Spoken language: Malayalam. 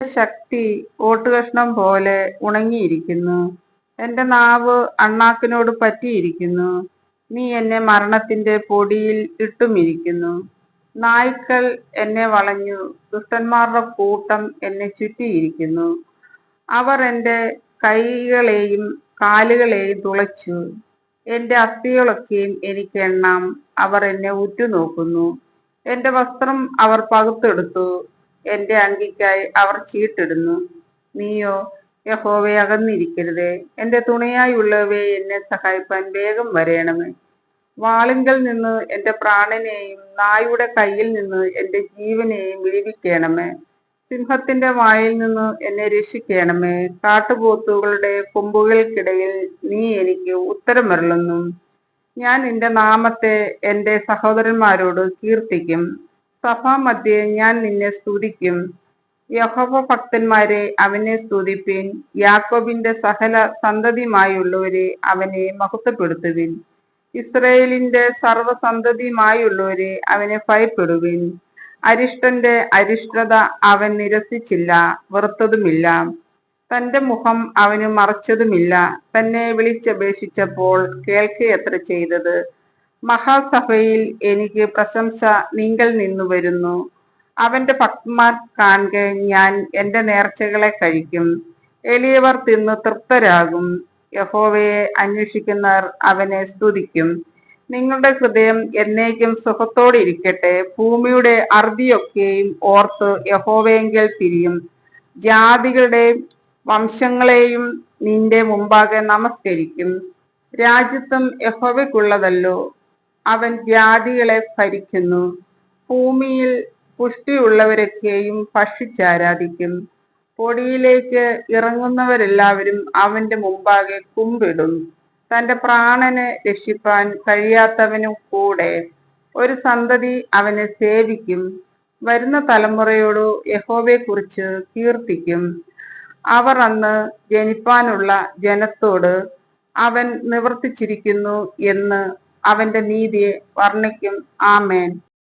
ശക്തി ഓട്ടുകഷ്ണം പോലെ ഉണങ്ങിയിരിക്കുന്നു. എന്റെ നാവ് അണ്ണാക്കിനോട് പറ്റിയിരിക്കുന്നു. നീ എന്നെ മരണത്തിന്റെ പൊടിയിൽ ഇട്ടുമിരിക്കുന്നു. നായ്ക്കൾ എന്നെ വളഞ്ഞു. ദുഷ്ടന്മാരുടെ കൂട്ടം എന്നെ ചുറ്റിയിരിക്കുന്നു. അവർ എന്റെ കൈകളെയും കാലുകളെയും തുളച്ചു. എന്റെ അസ്ഥികളൊക്കെയും എനിക്ക് എണ്ണാം. അവർ എന്നെ ഉറ്റുനോക്കുന്നു. എന്റെ വസ്ത്രം അവർ പകുത്തെടുത്തു. എന്റെ അങ്കിക്കായി അവർ ചീട്ടിടുന്നു. നീയോ യഹോവെ അകന്നിരിക്കരുതേ. എന്റെ തുണയായുള്ളവയെ എന്നെ സഹായിപ്പാൻ വേഗം വരേണമേ. വാളിങ്കൽ നിന്ന് എന്റെ പ്രാണനെയും നായുടെ കയ്യിൽ നിന്ന് എന്റെ ജീവനെയും വിടിവിക്കണമേ. സിംഹത്തിന്റെ വായിൽ നിന്ന് എന്നെ രക്ഷിക്കണമേ. കാട്ടുപോത്തുകളുടെ കൊമ്പുകൾക്കിടയിൽ നീ എനിക്ക് ഉത്തരമരുളുന്നു. ഞാൻ നിന്റെ നാമത്തെ എന്റെ സഹോദരന്മാരോട് കീർത്തിക്കും. സഭാമധ്യേ ഞാൻ നിന്നെ സ്തുതിക്കും. യഹോവ ഭക്തന്മാരെ അവനെ സ്തുതിപ്പിൻ. യാക്കോബിന്റെ സകല സന്തതിയുമായുള്ളവരെ അവനെ മഹത്വപ്പെടുത്തുവിൻ. ഇസ്രയേലിന്റെ സർവസന്തതിയുമായുള്ളവരെ അവനെ ഭയപ്പെടുവിൻ. അരിഷ്ടന്റെ അരിഷ്ടത അവൻ നിരസിച്ചില്ല വെറുത്തതുമില്ല. തന്റെ മുഖം അവന് മറച്ചതുമില്ല. തന്നെ വിളിച്ചപേക്ഷിച്ചപ്പോൾ കേൾക്കുകയത്ര ചെയ്തത് മഹാസഭയിൽ എനിക്ക് പ്രശംസ നിങ്ങൾ നിന്നു വരുന്നു. അവന്റെ ഭക്തന്മാർ കാണെ ഞാൻ എന്റെ നേർച്ചകളെ കഴിക്കും. എളിയവർ തിന്ന് തൃപ്തരാകും. യഹോവയെ അന്വേഷിക്കുന്നവർ അവനെ സ്തുതിക്കും. നിങ്ങളുടെ ഹൃദയം എന്നേക്കും സുഖത്തോടെ ഇരിക്കട്ടെ ഭൂമിയുടെ അറുതിയൊക്കെയും ഓർത്ത് യഹോവയെങ്കിൽ തിരിയും. ജാതികളുടെ വംശങ്ങളെയും നിന്റെ മുമ്പാകെ നമസ്കരിക്കും. രാജ്യത്വം യഹോവയ്ക്കുള്ളതല്ലോ. അവൻ ജാതികളെ ഭരിക്കുന്നു. ഭൂമിയിൽ പുഷ്ടിയുള്ളവരൊക്കെയും ഭക്ഷിച്ചാരാധിക്കും പൊടിയിലേക്ക് ഇറങ്ങുന്നവരെല്ലാവരും അവന്റെ മുമ്പാകെ കുമ്പിടും. തന്റെ പ്രാണനെ രക്ഷിപ്പാൻ കഴിയാത്തവനും കൂടെ ഒരു സന്തതി അവനെ സേവിക്കും. വരുന്ന തലമുറയോട് യഹോവയെക്കുറിച്ച് കീർത്തിക്കും. അവർ അന്ന് ജനിപ്പാനുള്ള ജനത്തോട് അവൻ നിവർത്തിച്ചിരിക്കുന്നു എന്ന് അവന്റെ നീതിയെ വർണിക്കും. ആമേൻ.